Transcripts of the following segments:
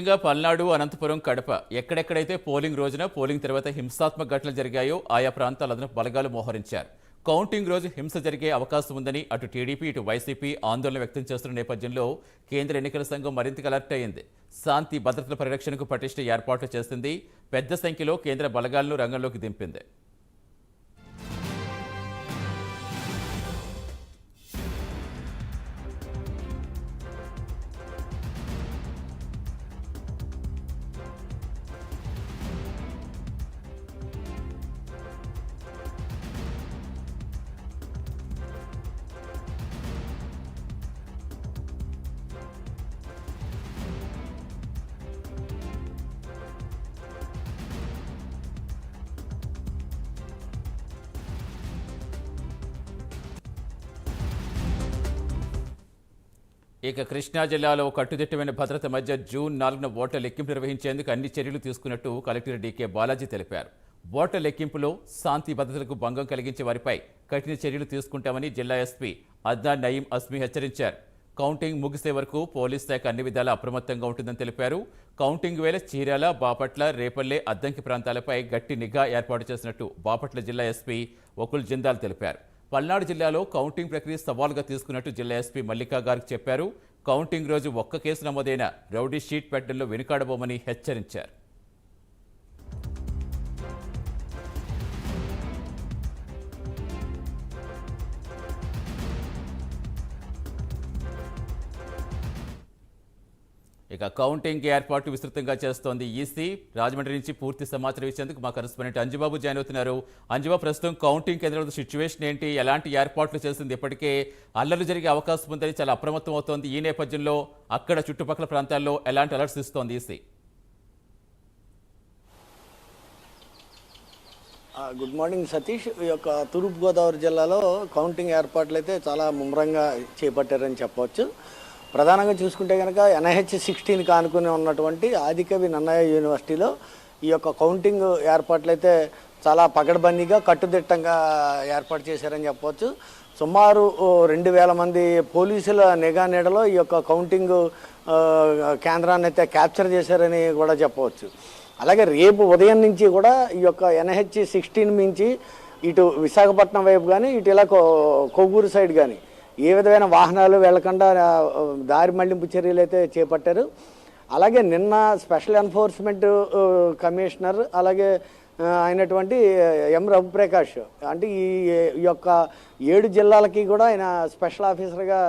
ముఖ్యంగా పల్నాడు అనంతపురం కడప. ఎక్కడెక్కడైతే పోలింగ్ రోజున పోలింగ్ తర్వాత హింసాత్మక ఘటనలు జరిగాయో ఆయా ప్రాంతాల అదనపు బలగాలు మోహరించారు. కౌంటింగ్ రోజు హింస జరిగే అవకాశం ఉందని అటు టీడీపీ ఇటు వైసీపీ ఆందోళన వ్యక్తం చేస్తున్న నేపథ్యంలో కేంద్ర ఎన్నికల సంఘం మరింతగా అలర్ట్ అయింది శాంతి భద్రతల పరిరక్షణకు పటిష్ట ఏర్పాట్లు చేస్తుంది పెద్ద సంఖ్యలో కేంద్ర బలగాలను రంగంలోకి దింపింది. ఇక కృష్ణా జిల్లాలో కట్టుదిట్టమైన భద్రత మధ్య జూన్ నాలుగున ఓట్ల లెక్కింపు నిర్వహించేందుకు అన్ని చర్యలు తీసుకున్నట్టు కలెక్టర్ డీకే బాలాజీ తెలిపారు. ఓట్ల లెక్కింపులో శాంతి భద్రతలకు భంగం కలిగించే వారిపై కఠిన చర్యలు తీసుకుంటామని జిల్లా ఎస్పీ అద్నాన్ నయీం అస్మి హెచ్చరించారు. కౌంటింగ్ ముగిసే వరకు పోలీస్ శాఖ అన్ని విధాలా అప్రమత్తంగా ఉంటుందని తెలిపారు. కౌంటింగ్ వేళ చీరాల బాపట్ల రేపల్లె అద్దంకి ప్రాంతాలపై గట్టి నిఘా ఏర్పాటు చేసినట్టు బాపట్ల జిల్లా ఎస్పీ వకుల్ జిందాల్ తెలిపారు. పల్నాడు జిల్లాలో కౌంటింగ్ ప్రక్రియ సవాల్గా తీసుకున్నట్టు జిల్లా ఎస్పీ మల్లికా గారికి చెప్పారు. కౌంటింగ్ రోజు ఒక్క కేసు నమోదైన రౌడీ షీట్ పెట్టడంలో వెనుకాడబోమని హెచ్చరించారు. ఇక కౌంటింగ్ ఏర్పాటు విస్తృతంగా చేస్తోంది ఈసీ. రాజమండ్రి నుంచి పూర్తి సమాచారం ఇచ్చేందుకు మా కరెస్పాండెంట్ అంజుబాబు జాయిన్ అవుతున్నారు. అంజుబాబు ప్రస్తుతం కౌంటింగ్ కేంద్రంలో సిచ్యువేషన్ ఏంటి? ఎలాంటి ఏర్పాట్లు చేసింది ఇప్పటికే అల్లర్లు జరిగే అవకాశం ఉందని చాలా అప్రమత్తం అవుతోంది. ఈ నేపథ్యంలో అక్కడ చుట్టుపక్కల ప్రాంతాల్లో ఎలాంటి అలర్ట్స్ ఇస్తోంది ఈసీ? Good morning Satish. ఈ యొక్క తూర్పుగోదావరి జిల్లాలో కౌంటింగ్ ఏర్పాట్లు అయితే చాలా ముమ్మరంగా చేపట్టారని చెప్పవచ్చు. ప్రధానంగా చూసుకుంటే కనుక ఎన్ఐహెచ్ సిక్స్టీన్ కానుకుని ఉన్నటువంటి ఆదికవి నన్నయ్య యూనివర్సిటీలో ఈ యొక్క కౌంటింగ్ ఏర్పాట్లు అయితే చాలా పగడబందీగా కట్టుదిట్టంగా ఏర్పాటు చేశారని చెప్పవచ్చు సుమారు రెండు వేల మంది పోలీసుల నిఘా నీడలో ఈ యొక్క కౌంటింగ్ కేంద్రాన్ని అయితే క్యాప్చర్ చేశారని కూడా చెప్పవచ్చు అలాగే రేపు ఉదయం నుంచి కూడా ఈ యొక్క ఎన్హెచ్ సిక్స్టీన్ మించి ఇటు విశాఖపట్నం వైపు కానీ ఇటు ఇలా కొవ్వూరు సైడ్ కానీ ఏ విధమైన వాహనాలు వెళ్ళకుండా దారి మళ్ళింపు చర్యలు అయితే చేపట్టారు. అలాగే నిన్న స్పెషల్ ఎన్ఫోర్స్మెంట్ కమిషనర్ అలాగే అయినటువంటి ఎం రఘుప్రకాష్ అంటే ఈ యొక్క ఏడు జిల్లాలకి కూడా ఆయన స్పెషల్ ఆఫీసర్గా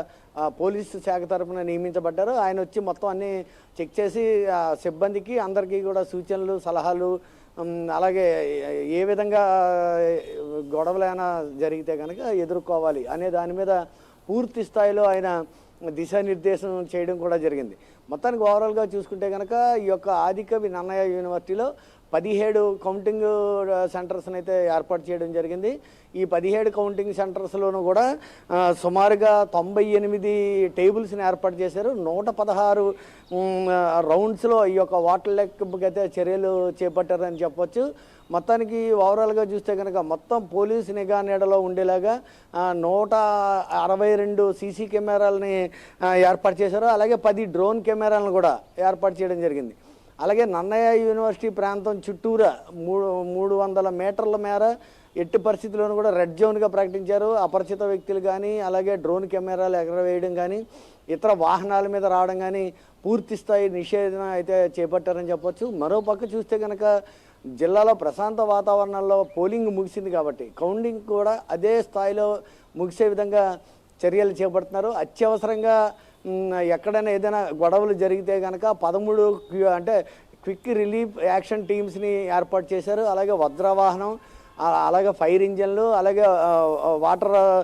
పోలీసు శాఖ తరఫున నియమించబడ్డారు. ఆయన వచ్చి మొత్తం అన్ని చెక్ చేసి ఆ, సిబ్బందికి అందరికీ కూడా సూచనలు సలహాలు అలాగే ఏ విధంగా గొడవలైనా జరిగితే కనుక ఎదుర్కోవాలి అనే దాని మీద పూర్తి స్థాయిలో ఆయన దిశానిర్దేశం చేయడం కూడా జరిగింది. మొత్తానికి ఓవరాల్గా చూసుకుంటే కనుక ఈ యొక్క ఆదికవి నన్నయ్య యూనివర్సిటీలో పదిహేడు కౌంటింగ్ సెంటర్స్ని అయితే ఏర్పాటు చేయడం జరిగింది. ఈ పదిహేడు కౌంటింగ్ సెంటర్స్లోనూ కూడా సుమారుగా తొంభై ఎనిమిది టేబుల్స్ని ఏర్పాటు చేశారు. నూట పదహారు రౌండ్స్లో ఈ యొక్క వాటర్ లెక్కకి అయితే చర్యలు చేపట్టారని చెప్పొచ్చు. మొత్తానికి ఓవరాల్గా చూస్తే కనుక మొత్తం పోలీస్ నిఘా నీడలో ఉండేలాగా నూట అరవై రెండు సీసీ కెమెరాలని ఏర్పాటు చేశారు. అలాగే పది డ్రోన్ కెమెరాలను కూడా ఏర్పాటు చేయడం జరిగింది. అలాగే నన్నయ్య యూనివర్సిటీ ప్రాంతం చుట్టూరా మూడు మూడు వందల మీటర్ల మేర ఎట్టి పరిస్థితుల్లోనూ కూడా రెడ్ జోన్గా ప్రకటించారు. అపరిచిత వ్యక్తులు కానీ అలాగే డ్రోన్ కెమెరాలు ఎగరవేయడం కానీ ఇతర వాహనాల మీద రావడం కానీ పూర్తి స్థాయి నిషేధం అయితే చేపట్టారని చెప్పొచ్చు. మరో పక్క చూస్తే కనుక జిల్లాలో ప్రశాంత వాతావరణంలో పోలింగ్ ముగిసింది కాబట్టి కౌంటింగ్ కూడా అదే స్థాయిలో ముగిసే విధంగా చర్యలు చేపడుతున్నారు. అత్యవసరంగా ఎక్కడైనా ఏదైనా గొడవలు జరిగితే కనుక పదమూడు క్యూ- అంటే క్విక్ రిలీఫ్ యాక్షన్ టీమ్స్ని ఏర్పాటు చేశారు. అలాగే వజ్రవాహనం అలాగే ఫైర్ ఇంజన్లు అలాగే వాటర్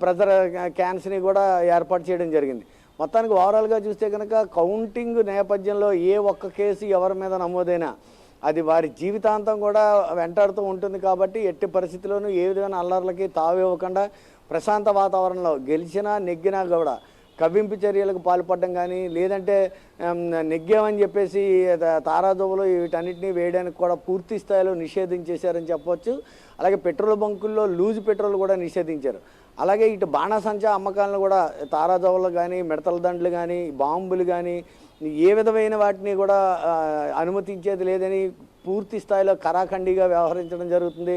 ప్రెజర్ క్యాన్స్ని కూడా ఏర్పాటు చేయడం జరిగింది. మొత్తానికి ఓవరాల్గా చూస్తే కనుక కౌంటింగ్ నేపథ్యంలో ఏ ఒక్క కేసు ఎవరి మీద నమోదైనా అది వారి జీవితాంతం కూడా వెంటాడుతూ ఉంటుంది కాబట్టి ఎట్టి పరిస్థితుల్లోనూ ఏ విధమైన అల్లర్లకి తావివ్వకుండా ప్రశాంత వాతావరణంలో గెలిచినా నెగ్గినా కూడా కవ్వింపు చర్యలకు పాల్పడడం కానీ లేదంటే నెగ్గామని చెప్పేసి త- తారాదువులు వీటన్నిటిని వేయడానికి కూడా పూర్తి స్థాయిలో నిషేధించేశారని చెప్పవచ్చు అలాగే పెట్రోల్ బంకుల్లో లూజ్ పెట్రోల్ కూడా నిషేధించారు. అలాగే ఇటు బాణాసంచా అమ్మకాలను కూడా తారాదోవలు కానీ మిడతల దండలు కానీ బాంబులు కానీ ఏ విధమైన వాటిని కూడా అనుమతించేది లేదని పూర్తి స్థాయిలో కరాఖండిగా వ్యవహరించడం జరుగుతుంది.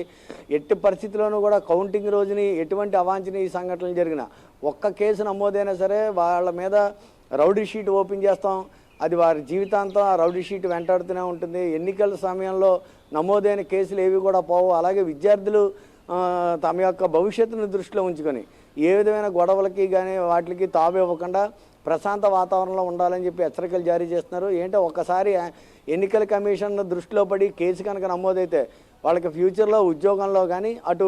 ఎట్టి పరిస్థితుల్లోనూ కూడా కౌంటింగ్ రోజుని ఎటువంటి అవాంఛనీయ సంఘటనలు జరిగిన ఒక్క కేసు నమోదైనా సరే వాళ్ళ మీద రౌడీ షీట్ ఓపెన్ చేస్తాం. అది వారి జీవితాంతం ఆ రౌడీ షీట్ వెంటాడుతూనే ఉంటుంది. ఎన్నికల సమయంలో నమోదైన కేసులు ఏవి కూడా పోవు. అలాగే విద్యార్థులు తమ యొక్క భవిష్యత్తును దృష్టిలో ఉంచుకొని ఏ విధమైన గొడవలకి కానీ వాటికి తావివ్వకుండా ప్రశాంత వాతావరణంలో ఉండాలని చెప్పి హెచ్చరికలు జారీ చేస్తున్నారు. ఏంటో ఒక్కసారి ఎన్నికల కమిషన్ దృష్టిలో పడి కేసు కనుక నమోదైతే వాళ్ళకి ఫ్యూచర్లో ఉద్యోగంలో కానీ అటు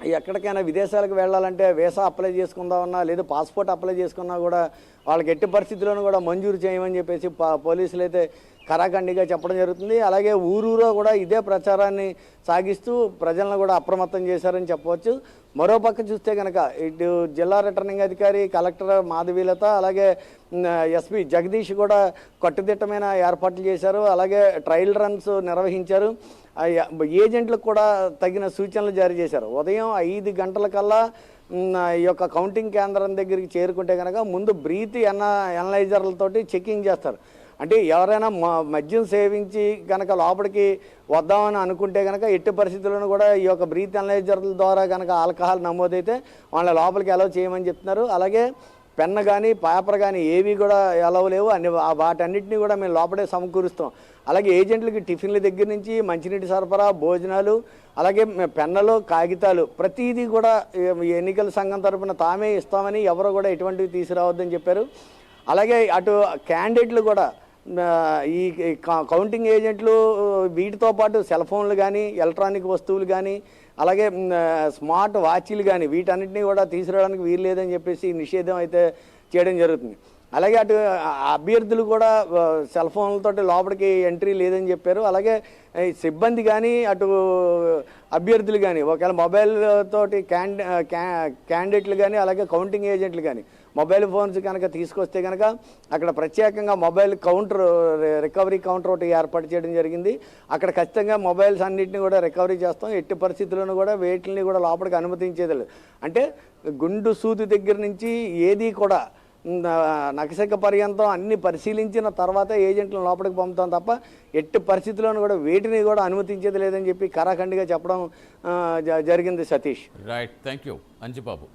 ఎక్కడికైనా విదేశాలకు వెళ్ళాలంటే వీసా అప్లై చేసుకుందామన్నా లేదా పాస్పోర్ట్ అప్లై చేసుకున్నా కూడా వాళ్ళకి ఎట్టి పరిస్థితుల్లోనూ కూడా మంజూరు చేయమని చెప్పేసి పా- పోలీసులు అయితే కరాఖండిగా చెప్పడం జరుగుతుంది. అలాగే ఊరూరో కూడా ఇదే ప్రచారాన్ని సాగిస్తూ ప్రజలను కూడా అప్రమత్తం చేశారని చెప్పవచ్చు. మరోపక్క చూస్తే కనుక ఇటు జిల్లా రిటర్నింగ్ అధికారి కలెక్టర్ మాధవీలత అలాగే ఎస్పీ జగదీష్ కూడా కట్టుదిట్టమైన ఏర్పాట్లు చేశారు. అలాగే ట్రయల్ రన్స్ నిర్వహించారు. ఏజెంట్లకు కూడా తగిన సూచనలు జారీ చేశారు. ఉదయం ఐదు గంటల కల్లా ఈ యొక్క కౌంటింగ్ కేంద్రం దగ్గరికి చేరుకుంటే కనుక ముందు బ్రీత్ ఎన ఎనలైజర్లతోటి చెకింగ్ చేస్తారు. అంటే ఎవరైనా మ- మద్యం సేవించి కనుక లోపలికి వద్దామని అనుకుంటే కనుక ఎట్టి పరిస్థితుల్లోనూ కూడా ఈ యొక్క బ్రీత్ అనలైజర్ల ద్వారా కనుక ఆల్కహాల్ నమోదైతే వాళ్ళ లోపలికి అలౌ చేయమని చెప్తున్నారు. అలాగే పెన్ కానీ పేపర్ కానీ ఏవి కూడా అలవ్ లేవు. అన్ని వాటన్నిటిని కూడా మేము లోపలే సమకూరుస్తాం. అలాగే ఏజెంట్లకి టిఫిన్ల దగ్గర నుంచి మంచినీటి సరఫరా భోజనాలు అలాగే పెన్నలు పెన్నులు కాగితాలు ప్రతిదీ కూడా ఎన్నికల సంఘం తరఫున తామే ఇస్తామని ఎవరు కూడా ఎటువంటివి తీసుకురావద్దని చెప్పారు. అలాగే అటు క్యాండిడేట్లు కూడా ఈ కౌంటింగ్ ఏజెంట్లు వీటితో పాటు సెల్ ఫోన్లు కానీ ఎలక్ట్రానిక్ వస్తువులు కానీ అలాగే స్మార్ట్ వాచీలు కానీ వీటన్నిటిని కూడా తీసుకురావడానికి వీలు లేదని చెప్పేసి నిషేధం అయితే చేయడం జరుగుతుంది. అలాగే అటు అభ్యర్థులు కూడా సెల్ ఫోన్లతోటి లోపలికి ఎంట్రీ లేదని చెప్పారు. అలాగే సిబ్బంది కానీ అటు అభ్యర్థులు కానీ ఒకవేళ మొబైల్ తోటి క్యాండి క్యా- క్యాండిడేట్లు కానీ అలాగే కౌంటింగ్ ఏజెంట్లు కానీ మొబైల్ ఫోన్స్ కనుక తీసుకొస్తే కనుక అక్కడ ప్రత్యేకంగా మొబైల్ కౌంటర్ రికవరీ కౌంటర్ ఒకటి ఏర్పాటు చేయడం జరిగింది. అక్కడ ఖచ్చితంగా మొబైల్స్ అన్నింటినీ కూడా రికవరీ చేస్తాం. ఎట్టి పరిస్థితుల్లోనూ కూడా వేటిని కూడా లోపలికి అనుమతించేది లేదు. అంటే గుండు సూది దగ్గర నుంచి ఏది కూడా న- నకసక పర్యంతం అన్ని పరిశీలించిన తర్వాత ఏజెంట్లను లోపలికి పంపుతాం తప్ప ఎట్టి పరిస్థితుల్లోనూ కూడా వేటిని కూడా అనుమతించేది లేదని చెప్పి కరాఖండిగా చెప్పడం జ- జరిగింది Satish. Right thank you Anjibabu